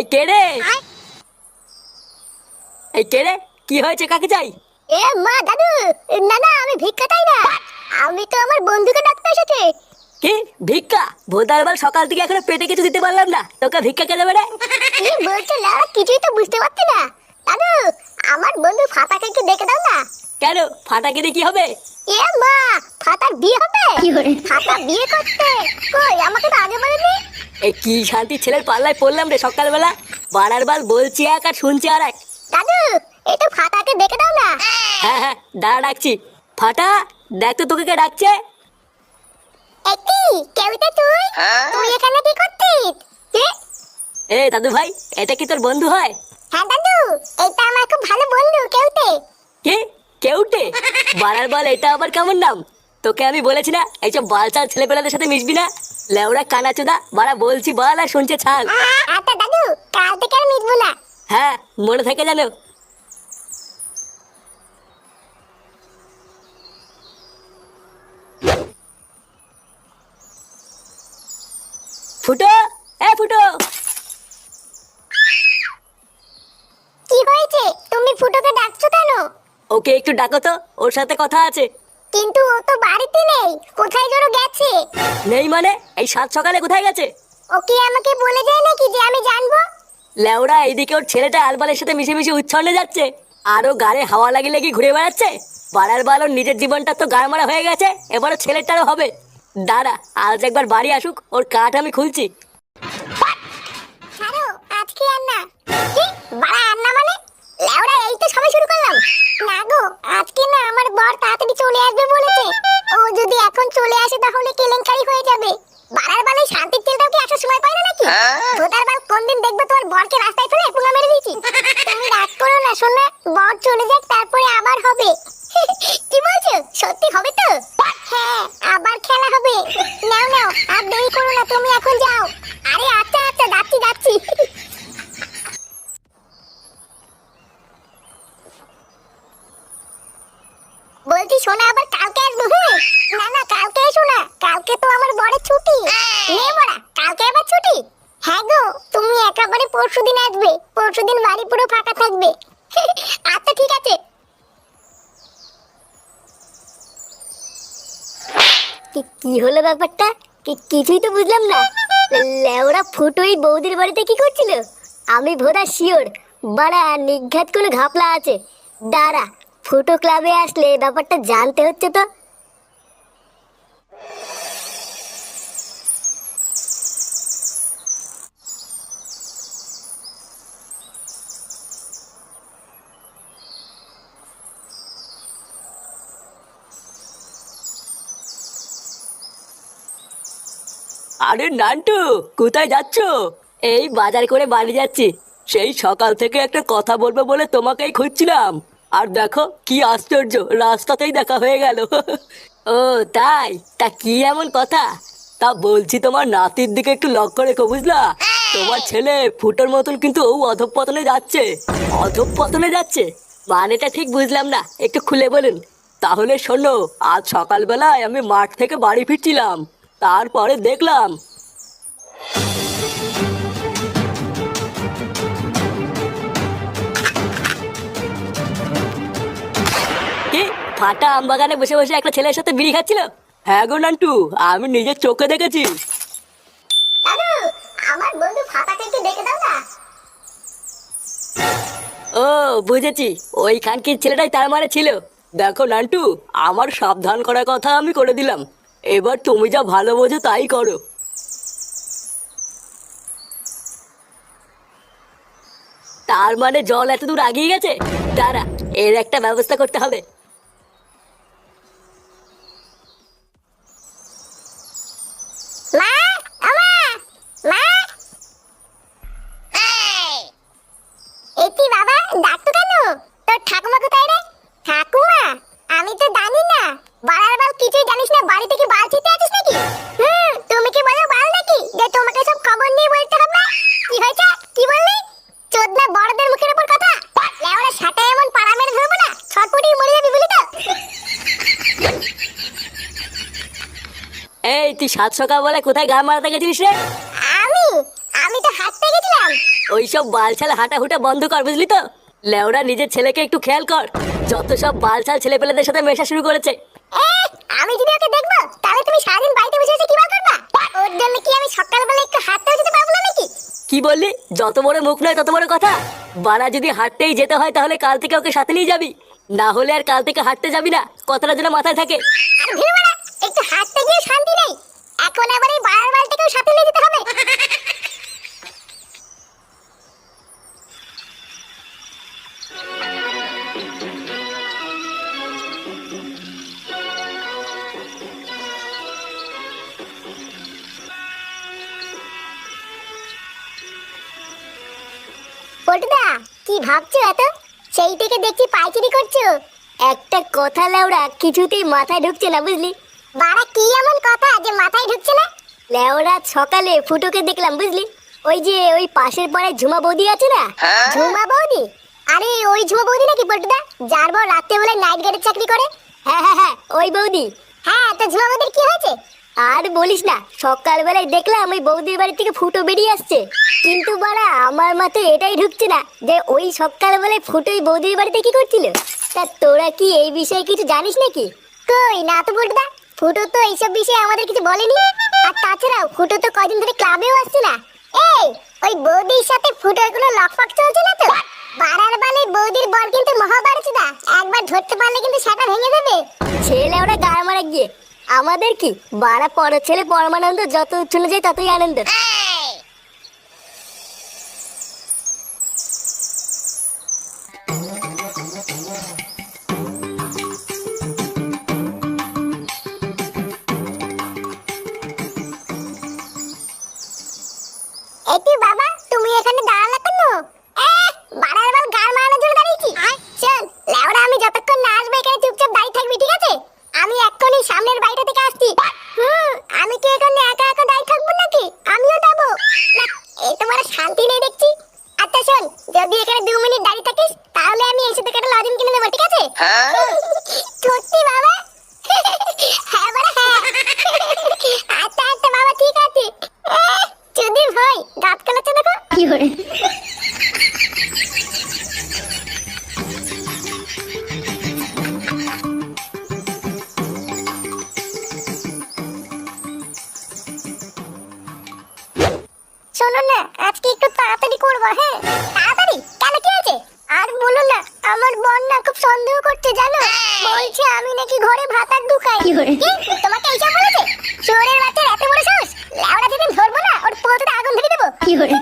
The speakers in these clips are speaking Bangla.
এই কে রে? এই কে রে? কি হয়েছে? কাকে চাই? এ মা দাদু না না আমি ভিক্ষা চাই না। আমি তো আমার বন্ধুকে ডাকতে এসেছি। কি? ভিক্ষা? ভোদার বার সকাল থেকে এখনও পেটে কিছু দিতে পারলাম না। তোকে ভিক্ষা কে দেবে রে? কি বলছো লাউরা কিছুই তো বুঝতে পারছি না। দাদু আমার বন্ধু ফাতাকে একটু দেখে দাও না। কেন? ফাটা কেটে কি হবে? এ মা ফাতার বিয়ে হবে? ফাতা বিয়ে করতে? কই আমাকে তো আগে বলেনি? এই কি শান্তি ছেলের পাল্লায় পড়লাম রে সকালবেলা? বাড়ার বাল বলছি এক আর শুনছি আর এক। দাদু একটু ফাতাকে দেখে দাও না। হ্যাঁ হ্যাঁ দাঁড়া ডাকছি। ফাটা দেখ তো তোকে কে ডাকছে। একই কেউতে তুই? তুই এখানে কি করছিস? এ? এ দাদু ভাই এটা কি তোর বন্ধু হয়? হ্যাঁ দাদু এটা আমার খুব ভালো বন্ধু কেউতে কি? কেউটে বাড়ার বল এটা আবার কেমন নাম? তোকে আমি বলেছি না এইসব বালচাল ছেলেপেলাদের সাথে মিশবি না। লেওড়া কানাচোদা বাড়া বলছি বল আর শুনছে ছাল। আচ্ছা দাদু কাল থেকে আর মিটবো না। হ্যাঁ মনে থাকে জানো ফুটো কি হয়েছে তুমি ফুটোকে ডাকছো কেন ওকে একটু ডাকো তো ওর সাথে কথা আছে। কিন্তু ও তো বাড়িতে নেই কোথায় যেন গেছে? নেই মানে? এই সাত সকালে কোথায় গেছে? ও কি আমাকে বলে যায় নাকি যে আমি জানব? লেওড়া এইদিকে ওর ছেলেটা আলবালের সাথে মিশে মিশে উচ্ছন্নে যাচ্ছে। আরও গাড়ে হাওয়া লাগিয়ে লাগিয়ে ঘুরে বেড়াচ্ছে। বাড়ার বাল ওর নিজের জীবনটা তো গাড় মারা হয়ে গেছে এবারও ছেলেটারও হবে। দাঁড়া আজ একবার বাড়ি আসুক ওর কাঠ আমি খুলছি। না গো আজকে না আমার বর তাড়াতাড়ি চলে আসবে বলেছে। ও যদি এখন চলে আসে তাহলে কেলেঙ্কারি হয়ে যাবে। বাড়ার বালে শান্তির তেলটাও কি আসার সময় পায় না নাকি? ভোটার বাল কোন দিন দেখবে তোমার বরকে রাস্তায় ফেলে পুঙ্গা মেরে দিয়েছি? তুমি রাগ করো না শোনা বর চলে যাক তারপরে আবার হবে। কি বলছো? সত্যি হবে তো? হ্যাঁ আবার খেলা হবে নাও নাও আর দেরি করো না তুমি এখন যাও আরে আচ্ছা আচ্ছা যাচ্ছি যাচ্ছি শোনা, আবার কালকে আসব হ্যাঁ না না, কালকে এসো না। কালকে তো আমার বড়ের ছুটি। নে বড়া, কালকে আবার ছুটি? হ্যাঁ গো, তুমি একেবারে পরশু দিন আসবে। পরশু দিন বাড়ি পুরো ফাঁকা থাকবে। আচ্ছা ঠিক আছে। কি কি হলো ব্যাপারটা? কি, কিছুই তো বুঝলাম না। লেওরা ফুটোই বৌদির বাড়িতে কি করছিল? আমি ভোদা শিওর। বাড়া, নিঘাত কোনো ঘাপলা আছে। দাঁড়া ফুটো ক্লাবে আসলে ব্যাপারটা জানতে হচ্ছে তো। আরে নান্টু, কোথায় যাচ্ছ? এই বাজার করে বাড়ি যাচ্ছি। সেই সকাল থেকে একটা কথা বলব বলে তোমাকেই খুঁজছিলাম। আর দেখো, কি আশ্চর্য, রাস্তাতেই দেখা হয়ে গেল। ও, তাই? তা কি এমন কথা? তা বলছি তোমার নাতির দিকে একটু লক্ষ্য রেখো, বুঝলা? তোমার ছেলে ফুটোর মতন কিন্তু ও অধঃপতনে যাচ্ছে। অধঃপতনে যাচ্ছে? মানেটা ঠিক বুঝলাম না, একটু খুলে বলুন। তাহলে শোনো, আজ সকালবেলায় আমি মাঠ থেকে বাড়ি ফিরছিলাম, তারপরে দেখলাম। ফাটা আম বাগানে বসে বসে একটা ছেলের সাথে বিড়ি খাচ্ছিল? হ্যাঁ গো নান্টু আমি নিজের চোখে দেখেছি। আমার বন্ধু ফাটাকে একটু দেখে দাও না। ও বুঝেছি। ওই খানকির ছেলেটাই তার মানে ছিল। দেখো নান্টু আমার সাবধান করার কথা আমি করে দিলাম। এবার তুমি যা ভালো বোঝো তাই করো। তার মানে জল এত দূর আগিয়ে গেছে? দাঁড়া এর একটা ব্যবস্থা করতে হবে। তুই সাত সকাল বলে কোথায় গান মারাতে গেছিলিস রে? আমি? আমি তো হাঁটতে গেছিলাম। ওইসব বালছাল হাঁটা হুটা বন্ধ কর বুঝলি তো? লেওরা নিজের ছেলেকে একটু খেয়াল কর। যত সব বালছাল ছেলে পেলেদের সাথে মেশা শুরু করেছে। আমি যদি ওকে দেখব তাহলে তুমি সারাদিন বাড়িতে বসে বসে কি বার করবা? ওর জন্য কি আমি সকালবেলা একটু হাঁটতেও যেতে পারব না নাকি? কি বললি? যত বড় মুখ নয় তত বড় কথা। বানা যদি হাঁটতেই যেতে হয় তাহলে কাল থেকে ওকে সাথে নিয়ে যাবি। না হলে আর কাল থেকে হাঁটতে যাবি না। কথাটা যেন মাথায় থাকে। আর ভিড় পটুদা কি ভাবছ এত? সেই থেকে দেখছি পাইচারি করছ। একটা কথা লেওড়া কিছুতেই মাথায় ঢুকছে না বুঝলি? বাড়া কি এমন কথা যে মাথায় ঢুকছে না? লেওড়া সকালে ফুটোকে দেখলাম বুঝলি? ওই যে ওই পাশের পাড়ায় ঝুমা বৌদি আছে না? ঝুমা বৌদি? আরে ওই ঝুমা বৌদি নাকি পটুদা যার বউ রাত্রেবেলায় নাইট গার্ডের চাকরি করে। হ্যাঁ হ্যাঁ হ্যাঁ ওই বৌদি। হ্যাঁ তো ঝুমা বৌদির কি হয়েছে? আর বলিস না, সকালবেলায় দেখলাম ওই বৌদির বাড়ি থেকে ফুটো বেরিয়ে আসছে। কিন্তু বাড়া, আমার মাথায় এটাই ঢুকছে না যে ওই সকালবেলায় ফুটোই বৌদির বাড়িতে কি করছিল। তা তোরা কি এই বিষয়ে কিছু জানিস নাকি? কই, না তো বলটা ফুটো তো এইসব বিষয়ে আমাদের কিছু বলেনি। আর তাছাড়াও, ফুটো তো কয়দিন ধরে ক্লাবেও আসছে না। এই, ওই বৌদির সাথে ফুটোর কোনো লকফক চলছে না তো? বাড়ার বালে বৌদির বর কিন্তু মহাবারচুদা। একবার ধরতে পারলে কিন্তু সেটা ভেঙে আমাদের কি? বাড়া পর ছেলে পরমানন্দ যত চলে যায় ততই আনন্দ। যদি এখানে দু মিনিট দাঁড়িয়ে থাকিস তাহলে আমি এসে সাথে একটা লজেন কিনে দেবো ঠিক আছে? সত্যি বাবা সন্দেহ করছে জানো? বলছে আমি নাকি ঘরে ভাত আর ঢুকাই কি তোমাকে এইসব বলেছে? চোরের বাচ্চার এত বড় সাহস? লাউড়া যেদিন ধরবো না ওর পোততে আগুন ধরে দেবো। কি করে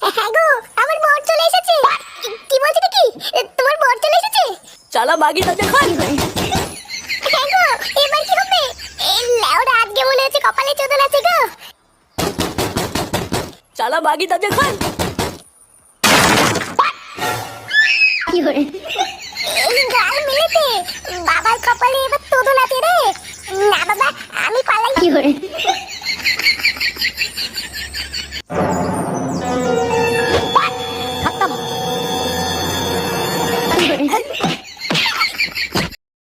হ্যাঁ আমার বর চলে এসেছে। কি বলছিস কি তোমার বর চলে এসেছে? চালা মাগি তাতে খান হ্যাঁ গো এবার কি হবে? এই লাউডা আজকে মনে হচ্ছে কপালে চোদন আছে গো। চালা মাগি তাতে খান কি হরে এই গাল মিলেতে বাবার কপালে এবার চোদন আছে রে। না বাবা আমি পালাই। কি হরে